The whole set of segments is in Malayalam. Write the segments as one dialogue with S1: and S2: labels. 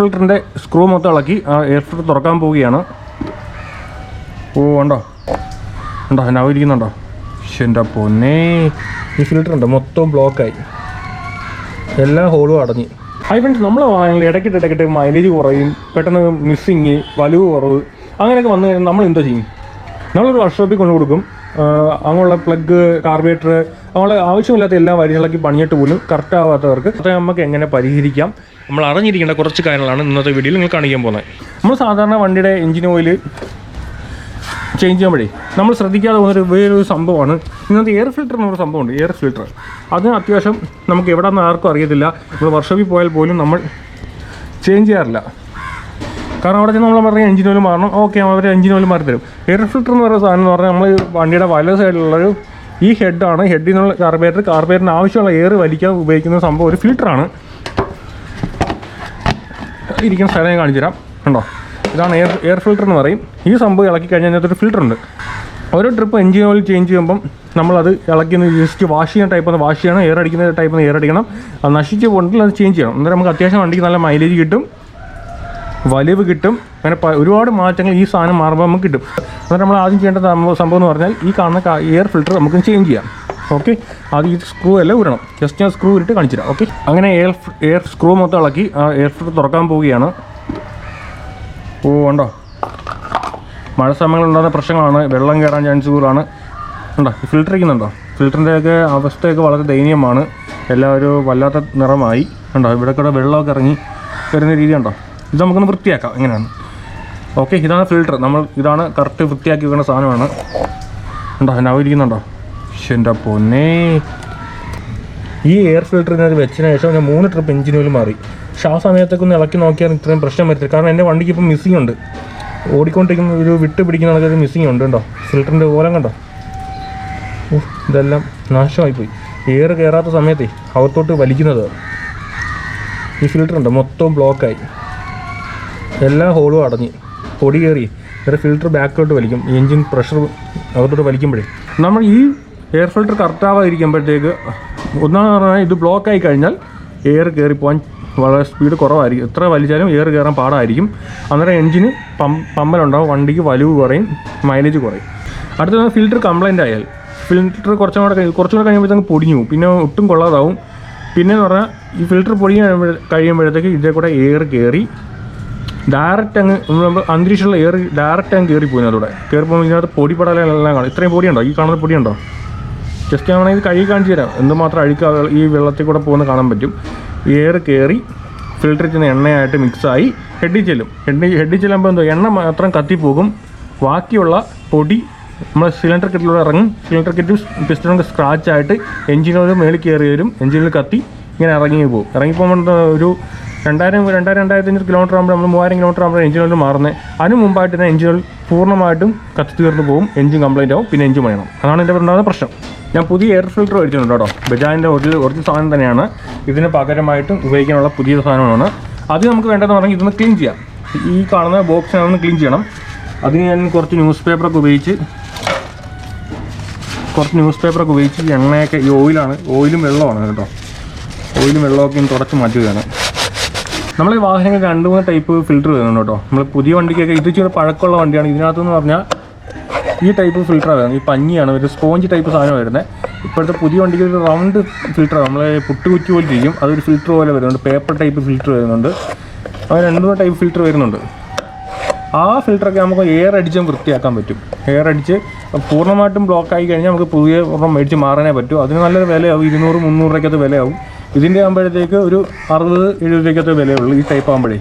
S1: ഫിൽറ്ററിന്റെ സ്ക്രൂ മൊത്തം ഇളക്കി ആ എയർ ഫിൽറ്റർ തുറക്കാൻ പോവുകയാണ്. ഓ ഉണ്ടോ ഉണ്ടോ ശ്ശെ, എന്റെ പൊന്നേ. ഈ ഫിൽറ്റർ ഉണ്ട് മൊത്തം ബ്ലോക്കായി എല്ലാ ഹോളും അടഞ്ഞ്. ഹൈ ഫ്രണ്ട്സ് നമ്മൾ വാങ്ങി ഇടയ്ക്കിട്ട് ഇടയ്ക്കിട്ട് മൈലേജ് കുറയും പെട്ടെന്ന് മിസ്സിങ് വലുവ് കുറവ് അങ്ങനെയൊക്കെ വന്നു കഴിഞ്ഞാൽ നമ്മൾ എന്താ ചെയ്യും? നമ്മളൊരു വർക്ക്ഷോപ്പിൽ കൊണ്ടു കൊടുക്കും. അങ്ങനെയുള്ള പ്ലഗ് കാർബേറ്റർ അങ്ങനെയുള്ള ആവശ്യമില്ലാത്ത എല്ലാ വരികളൊക്കെ പണിയിട്ട് പോലും കറക്റ്റ് ആവാത്തവർക്ക് അത് നമുക്ക് എങ്ങനെ പരിഹരിക്കാം? നമ്മൾ അറിഞ്ഞിരിക്കേണ്ട കുറച്ച് കാര്യങ്ങളാണ് ഇന്നത്തെ വീഡിയോയിൽ നിങ്ങൾ കാണിക്കാൻ പോകുന്നത്. നമ്മൾ സാധാരണ വണ്ടിയുടെ എഞ്ചിൻ ഓയിൽ ചേഞ്ച് ചെയ്യുമ്പോഴേ നമ്മൾ ശ്രദ്ധിക്കാതെ പോകുന്നൊരു വേറൊരു സംഭവമാണ്. ഇന്നത്തെ എയർ ഫിൽറ്റർ എന്നൊരു സംഭവമുണ്ട് എയർ ഫിൽറ്റർ അത് അത്യാവശ്യം നമുക്ക് എവിടെ നിന്ന് ആർക്കും അറിയത്തില്ല. നമ്മൾ വർഷോപ്പിൽ പോയാൽ പോലും നമ്മൾ ചേഞ്ച് ചെയ്യാറില്ല. കാരണം അവിടെ ചെന്ന് നമ്മൾ പറഞ്ഞ എഞ്ചിൻ ഓയിൽ മാറണം. ഓക്കെ അവർ എഞ്ചിൻ ഓയിൽ മാറി തരും. എയർ ഫിൽറ്റർ എന്ന് പറയുന്ന സാധനം എന്ന് പറഞ്ഞാൽ നമ്മൾ വണ്ടിയുടെ വല സൈഡിലുള്ളൊരു ഈ ഹെഡാണ് ഹെഡിൽ നിന്നുള്ള കാർബേറ്റർ കാർബേറ്ററിന് ആവശ്യമുള്ള എയർ വലിക്കാൻ ഉപയോഗിക്കുന്ന സംഭവം ഒരു ഫിൽറ്ററാണ് ഇരിക്കുന്ന സ്ഥലം ഞാൻ കാണിച്ചു തരാം. കണ്ടോ? ഇതാണ് എയർ എയർ ഫിൽറ്റർ എന്ന് പറയും. ഈ സംഭവം ഇളക്കി കഴിഞ്ഞാൽ അതിനകത്തൊരു ഫിൽറ്റർ ഉണ്ട്. ഓരോ ട്രിപ്പ് എഞ്ചിൻ ഓയിൽ ചേഞ്ച് ചെയ്യുമ്പം നമ്മളത് ഇളക്കുന്ന ജസ്റ്റ് വാഷ് ചെയ്യുന്ന ടൈപ്പ് ഒന്ന് വാഷ് ചെയ്യണം. എയർ അടിക്കുന്ന ടൈപ്പ് ഒന്ന് എയർ അടിക്കണം. അത് നശിച്ച് പോകണമെങ്കിൽ അത് ചേഞ്ച് ചെയ്യണം. അന്നേരം നമുക്ക് അത്യാവശ്യം വണ്ടിക്ക് നല്ല മൈലേജ് കിട്ടും. വലിവ് കിട്ടും. അങ്ങനെ ഒരുപാട് മാറ്റങ്ങൾ ഈ സാധനം മാറുമ്പോൾ നമുക്ക് കിട്ടും. അന്നേരം നമ്മൾ ആദ്യം ചെയ്യേണ്ട സംഭവം സംഭവം എന്ന് പറഞ്ഞാൽ ഈ കാണുന്ന എയർ ഫിൽറ്റർ നമുക്ക് ചേഞ്ച് ചെയ്യാം. ഓക്കെ? അത് ഈ സ്ക്രൂ എല്ലാം ഉരണം ജസ്റ്റ് ഞാൻ സ്ക്രൂ ഇട്ട് കാണിച്ചു തരാം ഓക്കെ? അങ്ങനെ എയർ എയർ സ്ക്രൂ മൊത്തം ഇളക്കി ആ എയർ ഫിൽറ്റർ തുറക്കാൻ പോവുകയാണ്. ഓ ഉണ്ടോ? മഴ സമയങ്ങളുണ്ടാകുന്ന പ്രശ്നങ്ങളാണ്. വെള്ളം കയറാൻ ചാൻസ് കൂടുതലാണ്. ഉണ്ടോ? ഫിൽറ്റർ ഇരിക്കുന്നുണ്ടോ? ഫിൽറ്ററിന്റെയൊക്കെ അവസ്ഥയൊക്കെ വളരെ ദയനീയമാണ്. എല്ലാം ഒരു വല്ലാത്ത നിറമായി. ഉണ്ടോ? ഇവിടെ കൂടെ വെള്ളമൊക്കെ ഇറങ്ങി വരുന്ന രീതി ഉണ്ടോ? ഇത് നമുക്കൊന്ന് വൃത്തിയാക്കാം. എങ്ങനെയാണ് ഓക്കെ? ഇതാണ് ഫിൽറ്റർ നമ്മൾ ഇതാണ് കറക്റ്റ് വൃത്തിയാക്കി വെക്കുന്ന സാധനമാണ്. ഉണ്ടോ? എന്നാ ഇരിക്കുന്നുണ്ടോ എന്റെ പൊന്നേ. ഈ എയർ ഫിൽറ്റർ ഇതിനകത്ത് വെച്ചതിന് ശേഷം ഞാൻ മൂന്ന് ട്രിപ്പ് എഞ്ചിൻ ഓയിൽ മാറി. പക്ഷെ ആ സമയത്തൊക്കെ ഒന്ന് ഇളക്കി നോക്കിയാൽ ഇത്രയും പ്രശ്നം വരത്തില്ല. കാരണം എന്റെ വണ്ടിക്ക് ഇപ്പം മിസ്സിംഗ് ഉണ്ട്. ഓടിക്കൊണ്ടിരിക്കുന്ന ഒരു വിട്ട് പിടിക്കുന്ന ആൾക്കാർ മിസ്സിംഗ് ഉണ്ട് കേട്ടോ ഫിൽറ്ററിന്റെ ഓലം കണ്ടോ? ഇതെല്ലാം നാശമായിപ്പോയി. എയർ കയറാത്ത സമയത്തെ അകത്തോട്ട് വലിക്കുന്നത്. ഈ ഫിൽറ്റർ ഉണ്ട് മൊത്തം ബ്ലോക്കായി എല്ലാ ഹോളും അടഞ്ഞ്. പൊടി കയറി. വേറെ ഫിൽറ്റർ ബാക്കിലോട്ട് വലിക്കും. എൻജിൻ പ്രഷർ അകത്തോട്ട് വലിക്കുമ്പോഴേ. നമ്മൾ ഈ എയർ ഫിൽട്ടർ കറക്റ്റ് ആവാതിരിക്കുമ്പോഴത്തേക്ക് ഒന്നാമെന്ന് പറഞ്ഞാൽ ഇത് ബ്ലോക്ക് ആയി കഴിഞ്ഞാൽ എയർ കയറിപ്പോവാൻ വളരെ സ്പീഡ് കുറവായിരിക്കും. എത്ര വലിച്ചാലും എയർ കയറാൻ പാടായിരിക്കും. അന്നേരം എൻജിന് പം പമ്പലുണ്ടാവും വണ്ടിക്ക് വലിവ് കുറയും മൈലേജ് കുറയും. അടുത്തത് ഫിൽറ്റർ കംപ്ലൈന്റ് ആയാൽ. ഫിൽറ്റർ കുറച്ചും കൂടെ കുറച്ചും കൂടെ കഴിയുമ്പോഴത്തേക്ക് പൊടിഞ്ഞു പിന്നെ ഒട്ടും കൊള്ളാതാവും. പിന്നെ എന്ന് പറഞ്ഞാൽ ഈ ഫിൽറ്റർ പൊടിഞ്ഞ് കഴിയുമ്പോഴ- കഴിയുമ്പോഴത്തേക്ക് ഇതേ കൂടെ എയർ കയറി ഡയറക്റ്റ് അങ്ങ് അന്തരീക്ഷമുള്ള എയർ ഡയറക്റ്റ് അങ്ങ് കയറി പോകുന്നത് അതോടെ കയറി ഇതിനകത്ത് പൊടി പടലെല്ലാം കാണും. ഇത്രയും പൊടിയുണ്ടോ? ഈ കാണുന്ന പൊടിയുണ്ടോ? ജസ്റ്റ് ഞാൻ വേണമെങ്കിൽ കഴുകി കാണിച്ചു തരാം. എന്തുമാത്രം അഴുക്ക ഈ വെള്ളത്തിൽ കൂടെ പോകുന്ന കാണാൻ പറ്റും. എയർ കയറി ഫിൽറ്ററിൽ ചെന്ന് എണ്ണയായിട്ട് മിക്സായി ഹെഡിൽ ചെല്ലും. ഹെഡിൽ ഹെഡിൽ ചെല്ലുമ്പോൾ എന്തോ എണ്ണ മാത്രം കത്തിപ്പോകും ബാക്കിയുള്ള പൊടി നമ്മൾ സിലിണ്ടർ കിറ്റിലൂടെ ഇറങ്ങും. സിലിണ്ടർ കിറ്റ് പിസ്റ്റണൊക്കെ സ്ക്രാച്ച് ആയിട്ട് എഞ്ചിനോട് മേളിൽ കയറി വരും. എഞ്ചിനിൽ കത്തി ഇങ്ങനെ ഇറങ്ങി പോകും. ഇറങ്ങിപ്പോകുമ്പോൾ ഒരു രണ്ടായിരം രണ്ടായിരം രണ്ടായിരത്തി അഞ്ഞൂറ് കിലോമീറ്റർ ആകുമ്പോൾ നമ്മൾ മൂവായിരം കിലോമീറ്റർ ആകുമ്പോൾ എഞ്ചിനുകൾ മാറുന്നത്. അതിന് മുമ്പായിട്ട് തന്നെ എഞ്ചിനുകൾ പൂർണമായിട്ടും കത്തി തീർന്നു പോകും എഞ്ചിൻ കംപ്ലൈന്റ് ആവും പിന്നെ എഞ്ചിൻ പണിയണം. അതാണ് എന്റെ ഉണ്ടാകുന്ന പ്രശ്നം. ഞാൻ പുതിയ എയർ ഫിൽട്ടർ മേടിച്ചിട്ടുണ്ട് കേട്ടോ. ബജാജിന്റെ ഒറിജിനൽ ഒറിജിനൽ സാധനം തന്നെയാണ്. ഇതിന് പകരമായിട്ടും ഉപയോഗിക്കാനുള്ള പുതിയ സാധനമാണ്. അത് നമുക്ക് വേണ്ടതെന്ന് പറഞ്ഞാൽ ഇതൊന്ന് ക്ലീൻ ചെയ്യാം. ഈ കാണുന്ന ബോക്സിനൊന്ന് ക്ലീൻ ചെയ്യണം. അതിന് ഞാൻ കുറച്ച് ന്യൂസ് പേപ്പറൊക്കെ ഉപയോഗിച്ച് കുറച്ച് ന്യൂസ് പേപ്പറൊക്കെ ഉപയോഗിച്ച് എണ്ണയൊക്കെ ഈ ഓയിലാണ് ഓയിലും വെള്ളമാണ് കേട്ടോ. ഓയിലും വെള്ളമൊക്കെ തുടച്ച് മാറ്റുകയാണ്. നമ്മൾ ഈ വാഹനങ്ങൾ രണ്ട് മൂന്ന് ടൈപ്പ് ഫിൽറ്റർ വരുന്നുണ്ട് കേട്ടോ. നമ്മൾ പുതിയ വണ്ടിക്കൊക്കെ ഇത് ഇച്ചിരി പഴക്കമുള്ള വണ്ടിയാണ്. ഇതിനകത്തെന്ന് പറഞ്ഞാൽ ഈ ടൈപ്പ് ഫിൽറ്ററാണ് വരുന്നത്. ഈ പഞ്ഞിയാണ് ഒരു സ്പോഞ്ച് ടൈപ്പ് സാധനം വരുന്നത് ഇപ്പോഴത്തെ പുതിയ വണ്ടിക്ക് ഒരു റൗണ്ട് ഫിൽറ്റർ നമ്മൾ പുട്ടുകുറ്റി പോലെ ചെയ്യും അതൊരു ഫിൽറ്റർ പോലെ വരുന്നുണ്ട്. പേപ്പർ ടൈപ്പ് ഫിൽറ്റർ വരുന്നുണ്ട്. അങ്ങനെ രണ്ട് മൂന്ന് ടൈപ്പ് ഫിൽറ്റർ വരുന്നുണ്ട്. ആ ഫിൽറ്ററൊക്കെ നമുക്ക് എയർ അടിച്ചും വൃത്തിയാക്കാൻ പറ്റും. എയർ അടിച്ച് പൂർണമായിട്ടും ബ്ലോക്ക് ആയി കഴിഞ്ഞാൽ നമുക്ക് പുതിയ ഒരെണ്ണം മേടിച്ച് മാറാനേ പറ്റും. അതിന് നല്ലൊരു വിലയാവും. ഇരുന്നൂറ് മുന്നൂറ് രൂപയ്ക്കകത്ത് വിലയാവും. ഇതിന്റെ ആകുമ്പോഴത്തേക്ക് ഒരു അറുപത് എഴുപത് രൂപയ്ക്കത്തെ വിലയുള്ളൂ ഈ ടൈപ്പ് ആകുമ്പോഴേ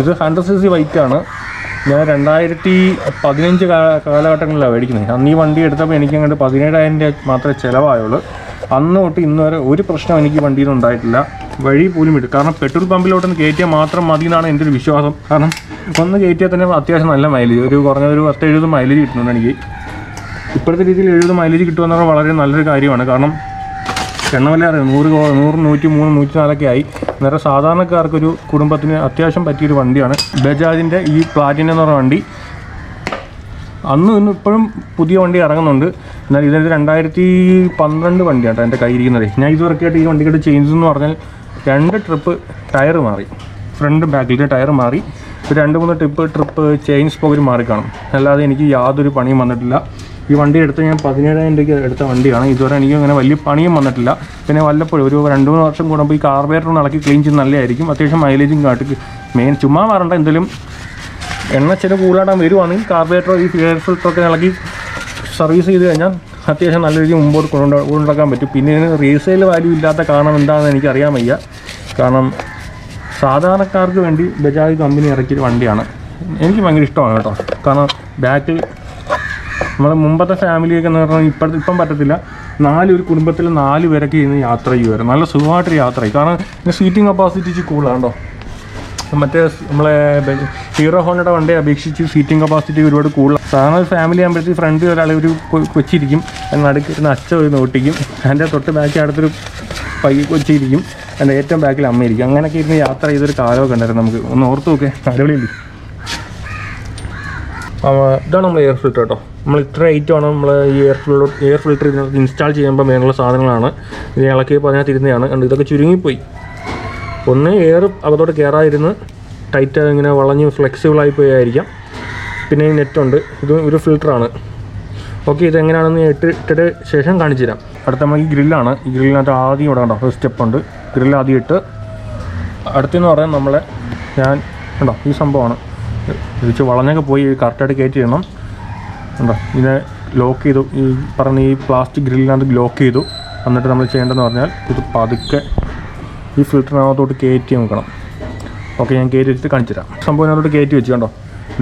S1: ഇത് ഹൺഡ്രഡ് സി സി ബൈക്കാണ് ഞാൻ രണ്ടായിരത്തി പതിനഞ്ച് കാലഘട്ടങ്ങളിലാണ് മേടിക്കുന്നത്. അന്ന് ഈ വണ്ടി എടുത്തപ്പോൾ എനിക്ക് അങ്ങോട്ട് പതിനേഴായിരം രൂപ മാത്രമേ ചിലവായുള്ളൂ. അന്ന് തൊട്ട് ഇന്ന് വരെ ഒരു പ്രശ്നം എനിക്ക് വണ്ടിയിൽ ഉണ്ടായിട്ടില്ല. വഴി പോലും ഇടും കാരണം പെട്രോൾ പമ്പിലോട്ടൊന്ന് കയറ്റിയാൽ മാത്രം മതി എന്നാണ് എന്റെ ഒരു വിശ്വാസം. കാരണം ഒന്ന് കയറ്റിയാൽ തന്നെ അത്യാവശ്യം നല്ല മൈലേജ് ഒരു കുറഞ്ഞ ഒരു പത്ത് എഴുപത് മൈലേജ് കിട്ടുന്നുണ്ട് എനിക്ക്. ഇപ്പോഴത്തെ രീതിയിൽ എഴുപത് മൈലേജ് കിട്ടുമെന്ന് പറഞ്ഞാൽ വളരെ നല്ലൊരു കാര്യമാണ്. കാരണം എണ്ണ വില അറിയാം. നൂറ് നൂറ് നൂറ്റി മൂന്ന് നൂറ്റി നാലൊക്കെ ആയി. നേരെ സാധാരണക്കാർക്കൊരു കുടുംബത്തിന് അത്യാവശ്യം പറ്റിയൊരു വണ്ടിയാണ് ബജാജിന്റെ ഈ പ്ലാറ്റിനം എന്ന് പറഞ്ഞ വണ്ടി. അന്ന് ഇന്ന് ഇപ്പോഴും പുതിയ വണ്ടി ഇറങ്ങുന്നുണ്ട്. എന്നാൽ ഇതിനകത്ത് രണ്ടായിരത്തി പന്ത്രണ്ട് വണ്ടിയാണ് എന്റെ കയ്യിരിക്കുന്നത് ഞാൻ ഇതുവരെക്കായിട്ട് ഈ വണ്ടിയുടെ ചേഞ്ച് എന്ന് പറഞ്ഞാൽ രണ്ട് ട്രിപ്പ് ടയർ മാറി. ഫ്രണ്ട് ബാക്കിലത്തെ ടയർ മാറി. രണ്ട് മൂന്ന് ട്രിപ്പ് ട്രിപ്പ് ചെയിൻ സ്പോക്കറ്റ് മാറി അല്ലാതെ എനിക്ക് യാതൊരു പണിയും വന്നിട്ടില്ല. ഈ വണ്ടി എടുത്ത് ഞാൻ പതിനേഴായിരം രൂപയ്ക്ക് എടുത്ത വണ്ടിയാണ്. ഇതുവരെ എനിക്ക് അങ്ങനെ വലിയ പണിയും വന്നിട്ടില്ല. പിന്നെ വല്ലപ്പോഴും ഒരു രണ്ട് മൂന്ന് വർഷം കൂടുമ്പോൾ ഈ കാർബേറ്റർ ഒന്ന് ഇളക്കി ക്ലീൻ ചെയ്ത് നല്ലതായിരിക്കും. അത്യാവശ്യം മൈലേജും കാട്ടി മെയിൻ ചുമ്മാ മാറണ്ട എന്തെങ്കിലും എണ്ണ ചില കൂടാടാൻ വരുവാണെങ്കിൽ കാർബേറ്റർ ഈ ഫിയർ ഫിൽറ്ററൊക്കെ ഇളക്കി സർവീസ് ചെയ്ത് കഴിഞ്ഞാൽ അത്യാവശ്യം നല്ല രീതിയിൽ മുമ്പോട്ട് കൊണ്ടു കൊണ്ടുവക്കാൻ പറ്റും. പിന്നെ ഇതിന് റീസെയിൽ വാല്യൂ ഇല്ലാത്ത കാരണം എന്താണെന്ന് എനിക്ക് അറിയാൻ വയ്യ. കാരണം സാധാരണക്കാർക്ക് വേണ്ടി ബജാജ് കമ്പനി ഇറക്കിയ വണ്ടിയാണ്. എനിക്ക് ഭയങ്കര ഇഷ്ടമാണ് കേട്ടോ. കാരണം ബാക്കിൽ നമ്മളെ മുമ്പത്തെ ഫാമിലിയൊക്കെ എന്ന് പറഞ്ഞാൽ ഇപ്പോഴത്തെ ഇപ്പം പറ്റത്തില്ല. നാല് ഒരു കുടുംബത്തിൽ നാല് പേരൊക്കെ ഇന്ന് യാത്ര ചെയ്യുമായിരുന്നു നല്ല സുഖമായിട്ട് യാത്ര ചെയ്യും കാരണം സീറ്റിംഗ് കപ്പാസിറ്റി ഇച്ചിരി കൂടുതലാണ് മറ്റേ നമ്മളെ ഹീറോ ഹോണ്ടയുടെ വണ്ടിയെ അപേക്ഷിച്ച് സീറ്റിംഗ് കപ്പാസിറ്റി ഒരുപാട് കൂടുതലാണ് സാധാരണ ഒരു ഫാമിലി ആകുമ്പോഴത്തേക്ക് ഫ്രണ്ട് ഒരാൾ ഒരു കൊച്ചിരിക്കും. നടുക്ക് ഇരുന്ന് അച്ഛ ഒരു നോട്ടിക്കും. അതിന്റെ തൊട്ട് ബാക്കി അടുത്തൊരു പൈ കൊച്ചിരിക്കും. അതിന്റെ ഏറ്റവും ബാക്കിൽ അമ്മയിരിക്കും അങ്ങനെയൊക്കെ ഇരുന്ന് യാത്ര ചെയ്തൊരു കാലമൊക്കെ ഉണ്ടായിരുന്നു നമുക്ക്. ഒന്ന് ഓർത്ത് നോക്കേ. അടിപൊളിയില്ലേ? ഇതാണ് നമ്മൾ എയർ ഫിൽറ്റർ കേട്ടോ നമ്മൾ ഇത്ര റേറ്റാണ് നമ്മൾ ഈ എയർ ഫിൽട്ടർ എയർ ഫിൽറ്റർ ഇതിനകത്ത് ഇൻസ്റ്റാൾ ചെയ്യുമ്പോൾ മേലുള്ള സാധനങ്ങളാണ്. ഇത് ഇളക്കിയപ്പോൾ അതിനകത്ത് ഇരുന്നതാണ് കണ്ട് ഇതൊക്കെ ചുരുങ്ങിപ്പോയി. ഒന്ന് എയർ അകത്തോട്ട് കയറാതിരുന്ന് ടൈറ്റ് ഇങ്ങനെ വളഞ്ഞ് ഫ്ലെക്സിബിൾ ആയി പോയായിരിക്കാം പിന്നെ ഈ നെറ്റുണ്ട് ഇത് ഒരു ഫിൽറ്ററാണ് ഓക്കെ ഇത് എങ്ങനെയാണെന്ന് ഇട്ടിട്ട് ശേഷം കാണിച്ചു തരാം. അടുത്ത നമ്മൾ ഈ ഗ്രില്ലാണ് ഈ ഗ്രില്ലിനകത്ത് ആദ്യം ഇവിടെ കണ്ടോ ഫസ്റ്റ് സ്റ്റെപ്പ് ഉണ്ട്. ഗ്രില്ല് ആദ്യം ഇട്ട് അടുത്തെന്ന് പറയാൻ നമ്മളെ ഞാൻ കണ്ടോ ഈ സംഭവമാണ്. തിരിച്ച് വളഞ്ഞൊക്കെ പോയി കറക്റ്റായിട്ട് കയറ്റി ഇടണം. ഉണ്ടോ ഇതിനെ ലോക്ക് ചെയ്തു. ഈ പറഞ്ഞ ഈ പ്ലാസ്റ്റിക് ഗ്രില്ലിനകത്ത് ലോക്ക് ചെയ്തു. എന്നിട്ട് നമ്മൾ ചെയ്യേണ്ടതെന്ന് പറഞ്ഞാൽ ഇത് പതുക്കെ ഈ ഫിൽറ്ററിനകത്തോട്ട് കയറ്റി നോക്കണം. ഓക്കെ ഞാൻ കയറ്റി വെച്ചിട്ട് കാണിച്ചു തരാം. സംഭവം അതിനകത്തോട്ട് കയറ്റി വെച്ചു കണ്ടോ?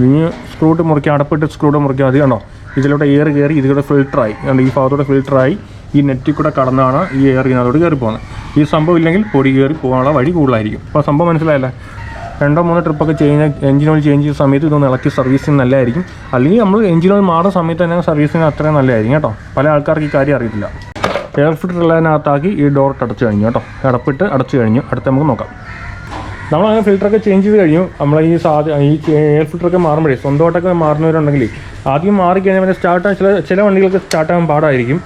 S1: നീ സ്ക്രൂട്ട് മുറിക്കുക അടപ്പിട്ട് സ്ക്രൂട്ട് മുറിക്കുക അത് കണ്ടോ? ഇതിലൂടെ എയർ കയറി ഇതിലൂടെ ഫിൽറ്ററായി കണ്ടോ ഈ ഭാഗത്തോടെ ഫിൽറ്ററായി ഈ നെറ്റിൽ കൂടെ കടന്നാണ് ഈ എയർ ഇതിനകത്തോട്ട് കയറി പോകുന്നത് ഈ സംഭവം ഇല്ലെങ്കിൽ പൊടി കയറി പോകാനുള്ള വഴി കൂടുതലായിരിക്കും. അപ്പോൾ സംഭവം മനസ്സിലായല്ലേ? രണ്ടോ മൂന്നോ ട്രിപ്പൊക്കെ ചെയ്യുന്ന എഞ്ചിൻ ഓയിൽ ചേഞ്ച് ചെയ്യുന്ന സമയത്ത് ഇതൊന്ന് ഇളക്കി സർവീസിങ് നല്ലതായിരിക്കും അല്ലെങ്കിൽ നമ്മൾ എഞ്ചിൻ ഓയിൽ മാറുന്ന സമയത്ത് തന്നെ സർവീസിങ് അത്രയും നല്ലതായിരിക്കും കേട്ടോ. പല ആൾക്കാർക്ക് ഈ കാര്യം അറിയത്തില്ല. എയർ ഫിൽറ്റർ ഉള്ളതിനകത്താക്കി ഈ ഡോർ അടച്ചു കഴിഞ്ഞു കേട്ടോ. അടപ്പിട്ട് അടച്ചു കഴിഞ്ഞു. അടുത്ത് നമുക്ക് നോക്കാം. നമ്മൾ അങ്ങനെ ഫിൽറ്ററൊക്കെ ചേഞ്ച് ചെയ്ത് കഴിഞ്ഞു. നമ്മൾ ഈ സാധ്യ ഈ എയർ ഫിൽറ്ററൊക്കെ മാറുമ്പോഴേ സ്വന്തമായിട്ടൊക്കെ മാറുന്നവരുണ്ടെങ്കിൽ ആദ്യം മാറിക്കഴിഞ്ഞാൽ പിന്നെ സ്റ്റാർട്ട് ചില ചില വണ്ടികൾക്ക് സ്റ്റാർട്ടാകാൻ പാടായിരിക്കും.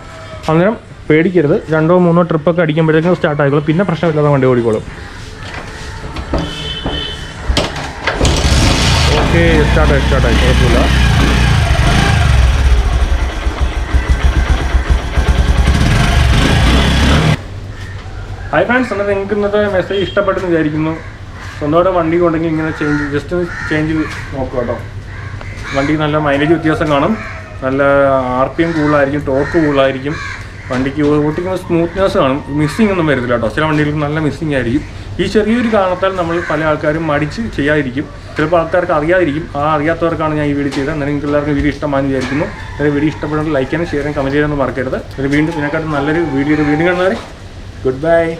S1: അന്നേരം പേടിക്കരുത്. രണ്ടോ മൂന്നോ ട്രിപ്പൊക്കെ അടിക്കുമ്പോഴേക്കും സ്റ്റാർട്ടായിക്കോളും പിന്നെ പ്രശ്നമില്ലാതെ വണ്ടി ഓടിക്കോളും. ഓക്കെ സ്റ്റാർട്ടായി സ്റ്റാർട്ടായി കുഴപ്പമില്ല. ഹൈ ഫ്രണ്ട്സ് എന്നാൽ നിങ്ങൾക്ക് ഇന്നത്തെ മെസ്സേജ് ഇഷ്ടപ്പെട്ടെന്ന് വിചാരിക്കുന്നു. സ്വന്തമായിട്ട് വണ്ടി കൊണ്ടെങ്കിൽ ഇങ്ങനെ ചേഞ്ച് ജസ്റ്റ് ഒന്ന് ചേഞ്ച് നോക്കുക കേട്ടോ. വണ്ടിക്ക് നല്ല മൈലേജ് വ്യത്യാസം കാണും. നല്ല ആർ പി എം കൂടുതലായിരിക്കും ടോർക്ക് കൂടുതലായിരിക്കും. വണ്ടിക്ക് ഓട്ടിക്കുന്ന സ്മൂത്ത്നെസ് കാണും. മിസ്സിംഗ് ഒന്നും വരത്തില്ല കേട്ടോ. ചില വണ്ടികൾക്ക് നല്ല മിസ്സിംഗ് ആയിരിക്കും. ഈ ചെറിയൊരു കാരണത്താൽ നമ്മൾ പല ആൾക്കാരും മടിച്ച് ചെയ്യാതിരിക്കും. ചിലപ്പോൾ ആൾക്കാർക്ക് അറിയാതിരിക്കും. ആ അറിയാത്തവർക്കാണ് ഞാൻ ഈ വീഡിയോ ചെയ്തത്. എന്നാലും നിങ്ങൾക്ക് എല്ലാവർക്കും വീഡിയോ ഇഷ്ടമാണെന്ന് വിചാരിക്കുന്നു. ഒരു വീഡിയോ ഇഷ്ടപ്പെടുന്നത് ലൈക്ക് ചെയ്യാനും ഷെയർ ചെയ്യാനും കമന്റ് ചെയ്യാനൊന്നും മറക്കരുത്. വീണ്ടും ഇതിനെക്കാട്ടും നല്ലൊരു വീഡിയോ വീണ്ടും കാണുന്നവരെ ഗുഡ് ബൈ